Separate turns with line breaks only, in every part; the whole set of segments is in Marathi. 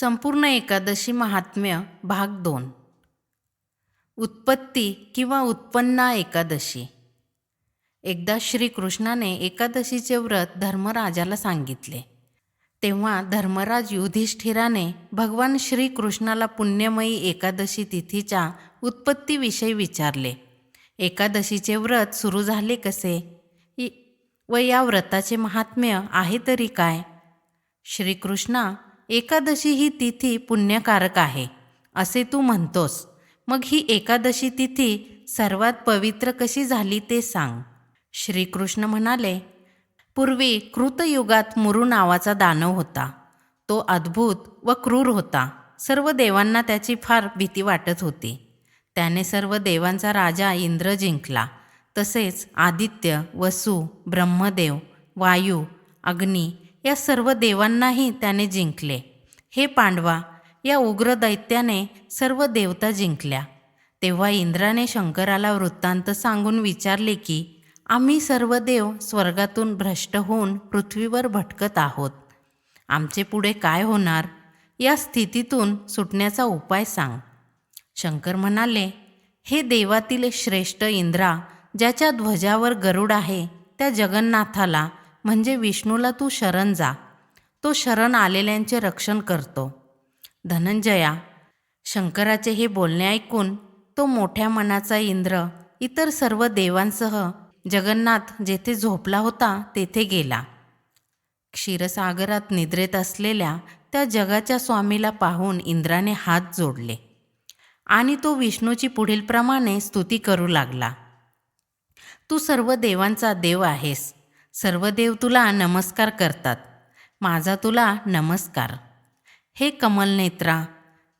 संपूर्ण एकादशी महात्म्य भाग दोन. उत्पत्ती किंवा उत्पन्ना एकादशी. एकदा श्रीकृष्णाने एकादशीचे व्रत धर्मराजाला सांगितले. तेव्हा धर्मराज युधिष्ठिराने भगवान श्रीकृष्णाला पुण्यमयी एकादशी तिथीच्या उत्पत्तीविषयी विचारले. एकादशीचे व्रत सुरू झाले कसे? व या व्रताचे महात्म्य आहे तरी काय? श्रीकृष्णा एकादशी ही तिथी पुण्यकारक आहे असे तू म्हणतोस. मग ही एकादशी तिथी सर्वात पवित्र कशी झाली ते सांग. श्रीकृष्ण म्हणाले पूर्वी कृतयुगात मुरू नावाचा दानव होता. तो अद्भुत व क्रूर होता. सर्व देवांना त्याची फार भीती वाटत होती. त्याने सर्व देवांचा राजा इंद्र जिंकला. तसेच आदित्य वसु ब्रह्मदेव वायू अग्नी या सर्व देवांनाही त्याने जिंकले. हे पांडवा या उग्र दैत्याने सर्व देवता जिंकल्या. तेव्हा इंद्राने शंकराला वृत्तांत सांगून विचारले की आम्ही सर्व देव स्वर्गातून भ्रष्ट होऊन पृथ्वीवर भटकत आहोत. आमचे पुढे काय होणार? या स्थितीतून सुटण्याचा उपाय सांग. शंकर म्हणाले हे देवातील श्रेष्ठ इंद्रा ज्याच्या ध्वजावर गरुड आहे त्या जगन्नाथाला म्हणजे विष्णूला तू शरण जा. तो शरण आलेल्यांचे रक्षण करतो. धनंजया शंकराचे हे बोलणे ऐकून तो मोठ्या मनाचा इंद्र इतर सर्व देवांसह जगन्नाथ जेथे झोपला होता तेथे गेला. क्षीरसागरात निद्रेत असलेल्या त्या जगाच्या स्वामीला पाहून इंद्राने हात जोडले आणि तो विष्णूची पुढीलप्रमाणे स्तुती करू लागला. तू सर्व देवांचा देव आहेस. सर्व देव तुला नमस्कार करतात. माझा तुला नमस्कार. हे कमलनेत्रा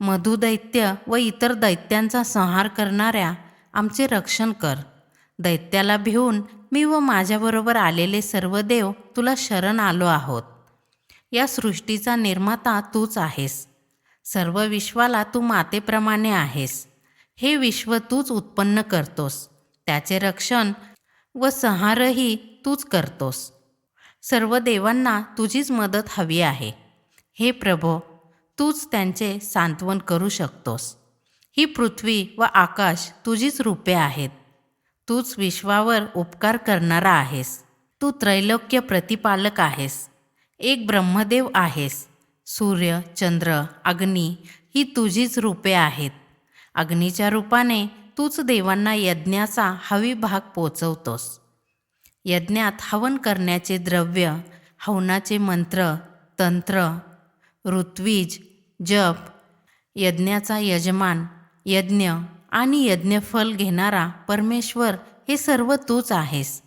मधुदैत्य व इतर दैत्यांचा संहार करणाऱ्या आमचे रक्षण कर. दैत्याला भिवून मी व माझ्याबरोबर आलेले सर्व देव तुला शरण आलो आहोत. या सृष्टीचा निर्माता तूच आहेस. सर्व विश्वाला तू मातेप्रमाणे आहेस. हे विश्व तूच उत्पन्न करतोस. त्याचे रक्षण व संहारही तूच करतोस. सर्व देवांना तुझीच मदत हवी आहे. हे प्रभो तूच त्यांचे सांत्वन करू शकतोस. ही पृथ्वी व आकाश तुझीच रूपे आहेत. तूच विश्वावर उपकार करणारा आहेस. तू त्रैलोक्य प्रतिपालक आहेस. एक ब्रह्मदेव आहेस. सूर्य चंद्र अग्नी ही तुझीच रूपे आहेत. अग्नीच्या रूपाने तूच देवांना यज्ञाचा हवी भाग पोचवतोस. यज्ञात हवन करण्याचे द्रव्य हवनाचे मंत्र तंत्र ऋत्विज जप यज्ञाचा यजमान यज्ञ आणि यज्ञफल घेणारा परमेश्वर हे सर्व तूच आहेस.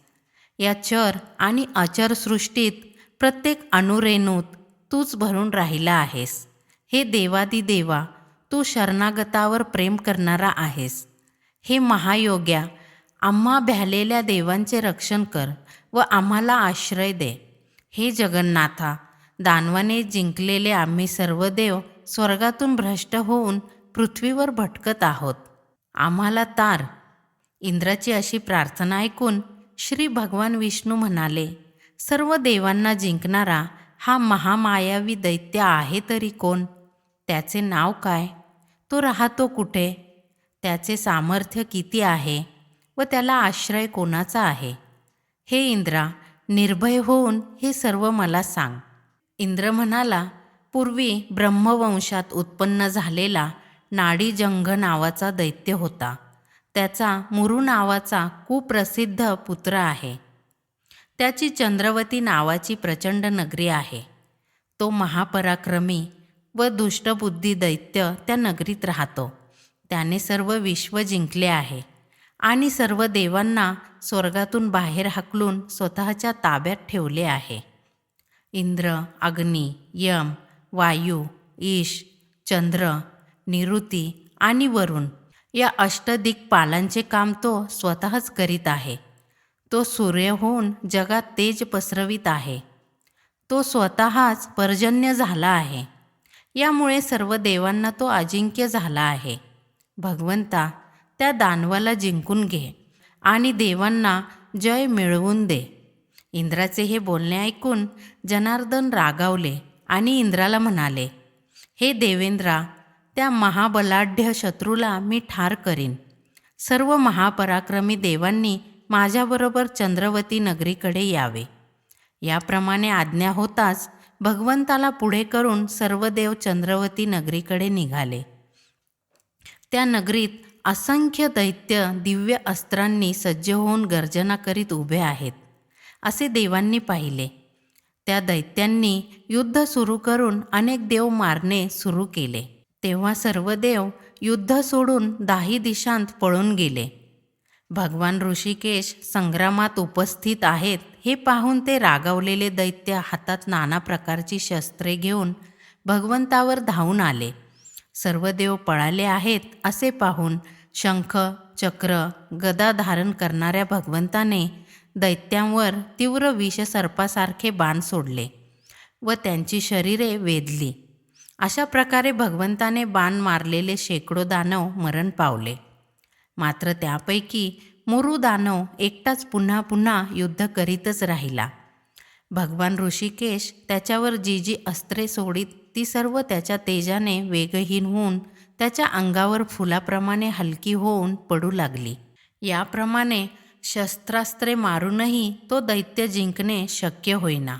या चर आणि अचर सृष्टीत प्रत्येक अणुरेणूत तूच भरून राहिला आहेस. हे देवादी देवा तू शरणागतावर प्रेम करणारा आहेस. हे महायोग्या आम्हा भ्यालेल्या देवांचे रक्षण कर व आम्हाला आश्रय दे. हे जगन्नाथा दानवाने जिंकलेले आम्ही सर्व देव स्वर्गातून भ्रष्ट होऊन पृथ्वीवर भटकत आहोत. आम्हाला तार. इंद्राची अशी प्रार्थना ऐकून श्री भगवान विष्णू म्हणाले सर्व देवांना जिंकणारा हा महामायावी दैत्य आहे तरी कोण? त्याचे नाव काय? तो राहतो कुठे? त्याचे सामर्थ्य किती आहे? व त्याला आश्रय कोणाचा आहे? हे इंद्रा निर्भय होऊन हे सर्व मला सांग. इंद्र म्हणाला पूर्वी ब्रह्मवंशात उत्पन्न झालेला नाडीजंघ नावाचा दैत्य होता. त्याचा मुरु नावाचा कुप्रसिद्ध पुत्र आहे. त्याची चंद्रवती नावाची प्रचंड नगरी आहे. तो महापराक्रमी व दुष्टबुद्धी दैत्य त्या नगरीत राहतो. त्याने सर्व विश्व जिंकले आहे. आणि सर्व देवांना स्वर्गातून बाहेर हाकलून स्वतःच्या ताब्यात ठेवले आहे. इंद्र अग्नी यम वायू ईश चंद्र निरुती आणि वरुण या अष्टदिक्पालांचे काम तो स्वतःच करीत आहे. तो सूर्य होऊन जगात तेज पसरवित आहे. तो स्वतःच पर्जन्य झाला आहे. यामुळे सर्व देवांना तो अजिंक्य झाला आहे. भगवंता त्या दानवाला जिंकून घे आणि देवांना जय मिळवून दे. इंद्राचे हे बोलणे ऐकून जनार्दन रागावले आणि इंद्राला म्हणाले हे देवेंद्रा त्या महाबलाढ्य शत्रूला मी ठार करीन. सर्व महापराक्रमी देवांनी माझ्याबरोबर चंद्रवती नगरीकडे यावे. याप्रमाणे आज्ञा होताच भगवंताला पुढे करून सर्व देव चंद्रवती नगरीकडे निघाले. त्या नगरीत असंख्य दैत्य दिव्य अस्त्रांनी सज्ज होऊन गर्जना करीत उभे आहेत. असे देवांनी पाहिले. त्या दैत्यांनी युद्ध सुरू करून अनेक देव मारणे सुरू केले. तेव्हा सर्व देव युद्ध सोडून दाही दिशांत पळून गेले. भगवान ऋषिकेश संग्रामात उपस्थित आहेत हे पाहून ते रागावलेले दैत्य हातात नाना प्रकारची शस्त्रे घेऊन भगवंतावर धावून आले. सर्व देव पळाले आहेत असे पाहून शंख चक्र गदा धारण करणाऱ्या भगवंताने दैत्यांवर तीव्र विषसर्पासारखे बाण सोडले व त्यांची शरीरे वेधली. अशा प्रकारे भगवंताने बाण मारलेले शेकडो दानव मरण पावले. मात्र त्यापैकी मुरू दानव एकटाच पुन्हा पुन्हा युद्ध करीतच राहिला. भगवान ऋषिकेश त्याच्यावर जी जी अस्त्रे सोडीत ती सर्व त्याच्या तेजाने वेगहीन होऊन त्याच्या अंगावर फुलाप्रमाणे हलकी होऊन पडू लागली. याप्रमाणे शस्त्रास्त्रे मारूनही तो दैत्य जिंकणे शक्य होईना.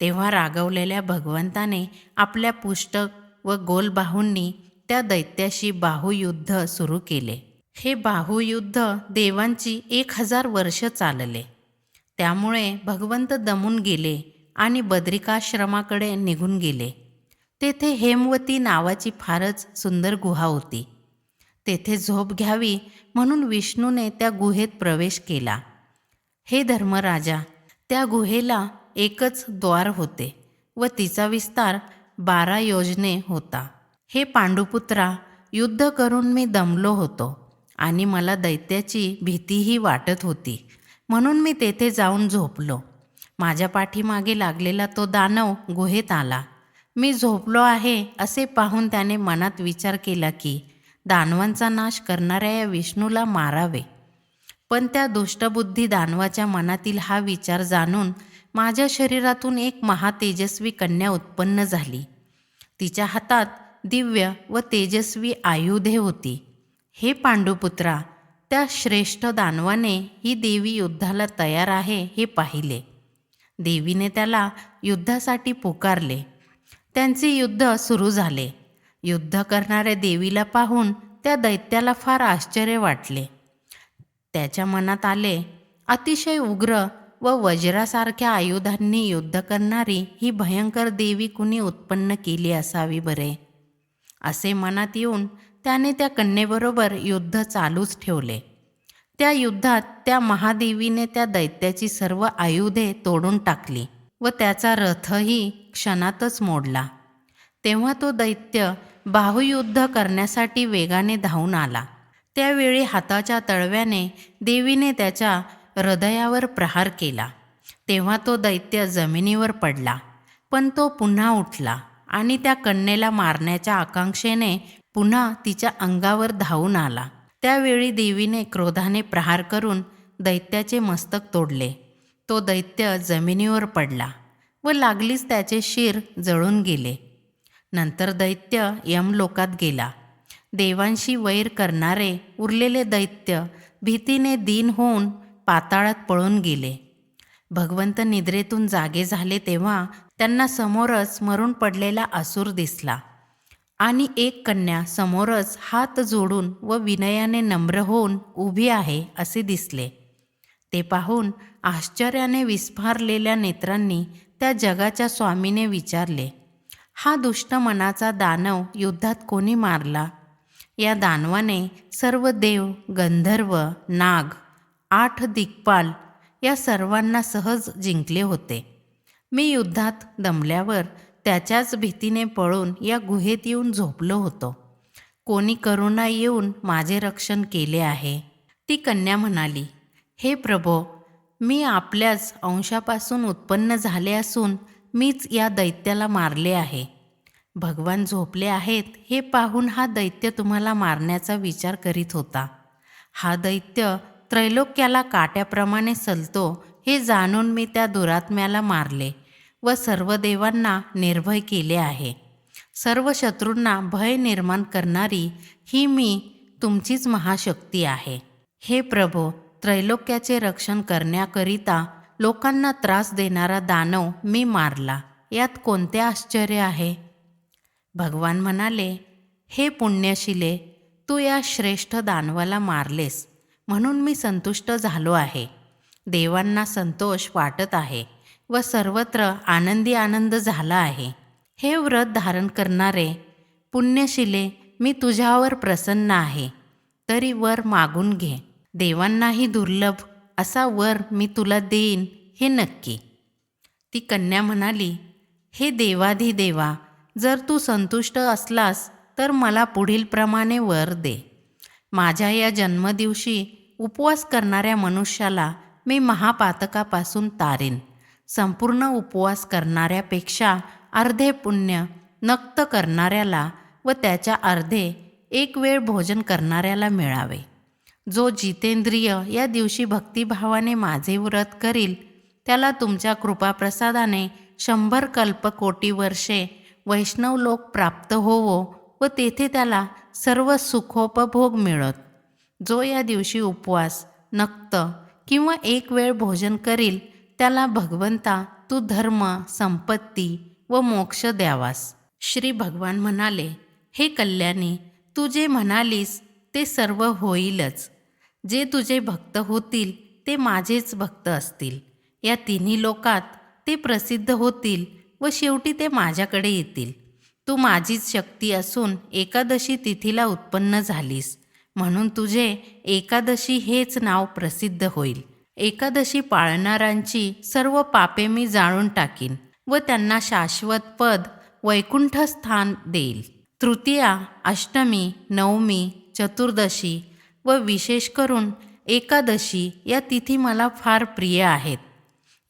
तेव्हा रागवलेल्या भगवंताने आपल्या पुष्टक व गोलबाहूंनी त्या दैत्याशी बाहुयुद्ध सुरू केले. हे बाहुयुद्ध देवांची एक हजार वर्ष चालले. त्यामुळे भगवंत दमून गेले आणि बद्रिकाश्रमाकडे निघून गेले. तेथे हेमवती नावाची फारच सुंदर गुहा होती. तेथे झोप घ्यावी म्हणून विष्णूने त्या गुहेत प्रवेश केला. हे धर्मराजा त्या गुहेला एकच द्वार होते व तिचा विस्तार बारा योजने होता. हे पांडुपुत्रा युद्ध करून मी दमलो होतो आणि मला दैत्याची भीतीही वाटत होती. म्हणून मी तेथे जाऊन झोपलो. माझ्या पाठीमागे लागलेला तो दानव गुहेत आला. मी झोपलो आहे असे पाहून त्याने मनात विचार केला की दानवांचा नाश करणाऱ्या या विष्णूला मारावे. पण त्या दुष्टबुद्धी दानवाच्या मनातील हा विचार जाणून माझ्या शरीरातून एक महातेजस्वी कन्या उत्पन्न झाली. तिच्या हातात दिव्य व तेजस्वी आयुधे होती. हे पांडुपुत्रा त्या श्रेष्ठ दानवाने ही देवी युद्धाला तयार आहे हे पाहिले. देवीने त्याला युद्धासाठी पुकारले. त्यांचे युद्ध सुरू झाले. युद्ध करणाऱ्या देवीला पाहून त्या दैत्याला फार आश्चर्य वाटले. त्याच्या मनात आले अतिशय उग्र व वज्रासारख्या आयुधांनी युद्ध करणारी ही भयंकर देवी कुणी उत्पन्न केली असावी बरे? असे मनात येऊन त्याने त्या कन्येबरोबर युद्ध चालूच ठेवले. त्या युद्धात त्या महादेवीने त्या दैत्याची सर्व आयुधे तोडून टाकली. व त्याचा रथही क्षणातच मोडला. तेव्हा तो दैत्य बाहुयुद्ध करण्यासाठी वेगाने धावून आला. त्यावेळी हाताच्या तळव्याने देवीने त्याच्या हृदयावर प्रहार केला. तेव्हा तो दैत्य जमिनीवर पडला पण तो पुन्हा उठला आणि त्या कन्येला मारण्याच्या आकांक्षेने पुन्हा तिच्या अंगावर धावून आला. त्यावेळी देवीने क्रोधाने प्रहार करून दैत्याचे मस्तक तोडले. तो दैत्य जमिनीवर पडला. व लागलीच त्याचे शिर जळून गेले. नंतर दैत्य यमलोकात गेला. देवांशी वैर करणारे उरलेले दैत्य भीतीने दीन होऊन पाताळात पळून गेले. भगवंत निद्रेतून जागे झाले तेव्हा त्यांना समोरच मरून पडलेला असुर दिसला. आणि एक कन्या समोरच हात जोडून व विनयाने नम्र होऊन उभी आहे असे दिसले. ते पाहून आश्चर्याने विस्फारलेल्या नेत्रांनी त्या जगाच्या स्वामीने विचारले हा दुष्ट मनाचा दानव युद्धात कोणी मारला या दानवाने सर्व देव गंधर्व नाग आठ दिग्पाल या सर्वांना सहज जिंकले होते. मी युद्धात दमल्यावर त्याच्याच भीतीने पळून या गुहेत येऊन झोपलो होतो. कोणी करुणा येऊन माझे रक्षण केले आहे. ती कन्या म्हणाली हे प्रभो मी आपल्याच अंशापासून उत्पन्न झाले असून मीच या दैत्याला मारले आहे. भगवान झोपले आहेत हे पाहून हा दैत्य तुम्हाला मारण्याचा विचार करीत होता. हा दैत्य त्रैलोक्याला काट्याप्रमाणे सलतो हे जाणून मी त्या दुरात्म्याला मारले व सर्व देवांना निर्भय केले आहे. सर्व शत्रूंना भय निर्माण करणारी ही मी तुमचीच महाशक्ती आहे. हे प्रभो त्रैलोक्याचे रक्षण करण्याकरिता लोकांना त्रास देणारा दानव मी मारला. यात कोणते आश्चर्य आहे? भगवान म्हणाले हे पुण्यशिले तू या श्रेष्ठ दानवाला मारलेस म्हणून मी संतुष्ट झालो आहे. देवांना संतोष वाटत आहे व सर्वत्र आनंदी आनंद झाला आहे. हे व्रत धारण करणारे पुण्यशिले मी तुझ्यावर प्रसन्न आहे. तरी वर मागून घे. देवांनाही दुर्लभ असा वर मी तुला देईन हे नक्की. ती कन्या म्हणाली हे देवाधी देवा जर तू संतुष्ट असलास तर मला पुढीलप्रमाणे वर दे. माझ्या या जन्मदिवशी उपवास करणाऱ्या मनुष्याला मी महापातकापासून तारेन. संपूर्ण उपवास करणाऱ्यापेक्षा अर्धे पुण्य नक्त करणाऱ्याला व त्याच्या अर्धे एक वेळ भोजन करणाऱ्याला मिळावे. जो जितेंद्रिय या दिवशी भक्तिभावाने माझे व्रत करील त्याला तुमच्या कृपाप्रसादाने शंभर कल्पकोटी वर्षे वैष्णव लोक प्राप्त होवो व तेथे त्याला सर्व सुखोपभोग मिळत. जो या दिवशी उपवास नक्त किंवा एक वेळ भोजन करील त्याला भगवंता तू धर्म संपत्ती व मोक्ष द्यावास. श्री भगवान म्हणाले हे कल्याणी तू जे म्हणालीस ते सर्व होईलच. जे तुझे भक्त होतील ते माझेच भक्त असतील. या तिन्ही लोकात ते प्रसिद्ध होतील व शेवटी ते माझ्याकडे येतील. तू माझीच शक्ती असून एकादशी तिथीला उत्पन्न झालीस. म्हणून तुझे एकादशी हेच नाव प्रसिद्ध होईल. एकादशी पाळणाऱ्यांची सर्व पापे मी जाळून टाकीन व त्यांना शाश्वत पद वैकुंठ स्थान देईल. तृतीया अष्टमी नवमी चतुर्दशी व विशेष करून एकादशी या तिथी मला फार प्रिय आहेत.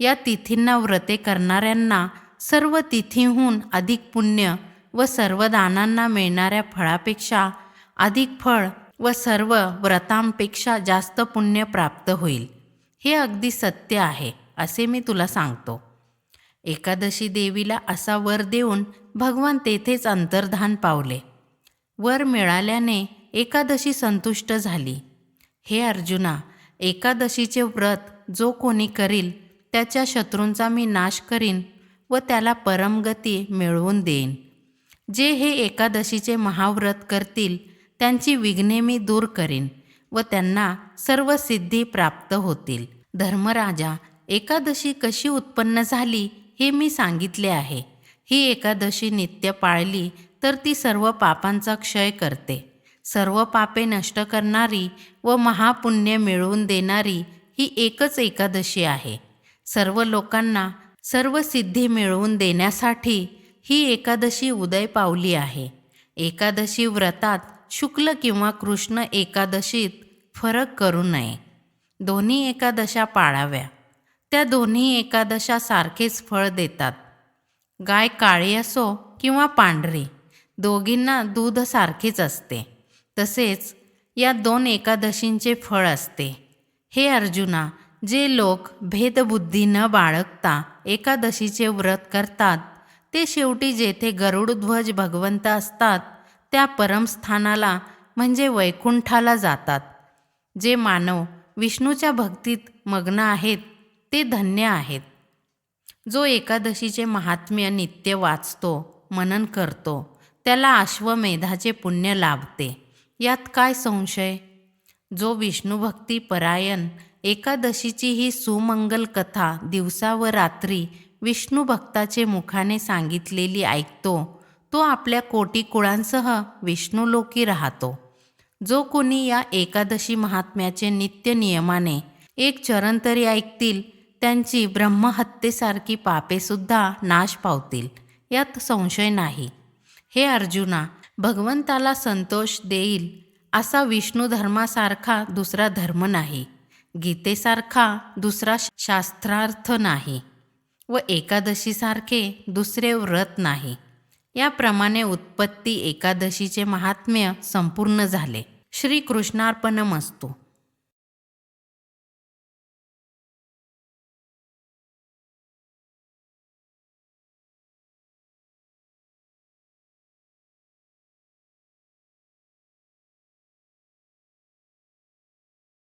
या तिथींना व्रते करणाऱ्यांना सर्व तिथीहून अधिक पुण्य व सर्व दानांना मिळणाऱ्या फळापेक्षा अधिक फळ व सर्व व्रतांपेक्षा जास्त पुण्य प्राप्त होईल. हे अगदी सत्य आहे असे मी तुला सांगतो. एकादशी देवीला असा वर देऊन भगवान तेथेच अंतर्धान पावले. वर मिळाल्याने एकादशी संतुष्ट झाली. हे अर्जुना एकादशीचे व्रत जो कोणी करील त्याच्या शत्रूंचा मी नाश करीन व त्याला परमगती मिळवून देईन. जे हे एकादशीचे महाव्रत करतील त्यांची विघ्ने मी दूर करीन व त्यांना सर्व सिद्धी प्राप्त होतील. धर्मराजा एकादशी कशी उत्पन्न झाली हे मी सांगितले आहे. ही एकादशी नित्य पाळली तर ती सर्व पापांचा क्षय करते. सर्व पापे नष्ट करणारी व महापुण्य मिळवून देणारी ही एकच एकादशी आहे. सर्व लोकांना सर्व सिद्धी मिळवून देण्यासाठी ही एकादशी उदय पावली आहे. एकादशी व्रतात शुक्ल किंवा कृष्ण एकादशीत फरक करू नये. दोन्ही एकादशा पाळाव्या. त्या दोन्ही एकादशा सारखेच फळ देतात. गाय काळी असो किंवा पांढरी दोघींना दूध सारखेच असते. तसेच या दोन एकादशींचे फळ असते. हे अर्जुना जे लोक भेदबुद्धी न बाळगता एकादशीचे व्रत करतात ते शेवटी जेथे गरुडध्वज भगवंत असतात त्या परमस्थानाला म्हणजे वैकुंठाला जातात. जे मानव विष्णूच्या भक्तीत मग्न आहेत ते धन्य आहेत. जो एकादशीचे महात्म्य नित्य वाचतो मनन करतो त्याला अश्वमेधाचे पुण्य लाभते. यात काय संशय? जो विष्णुभक्ती परायण एकादशीची ही सुमंगल कथा दिवसा व रात्री विष्णू भक्ताचे मुखाने सांगितलेली ऐकतो तो आपल्या कोटी कुळांसह विष्णुलोकी राहतो. जो कोणी या एकादशी महात्म्याचे नित्य नियमाने एक चरण तरी ऐकतील त्यांची ब्रह्महत्येसारखी पापेसुद्धा नाश पावतील यात संशय नाही. हे अर्जुना भगवंताला संतोष देईल असा विष्णू धर्मासारखा दुसरा धर्म नाही. गीतेसारखा दुसरा शास्त्रार्थ नाही व एकादशीसारखे दुसरे व्रत नाही. याप्रमाणे उत्पत्ती एकादशीचे महात्म्य संपूर्ण झाले. श्रीकृष्णार्पणमस्तू.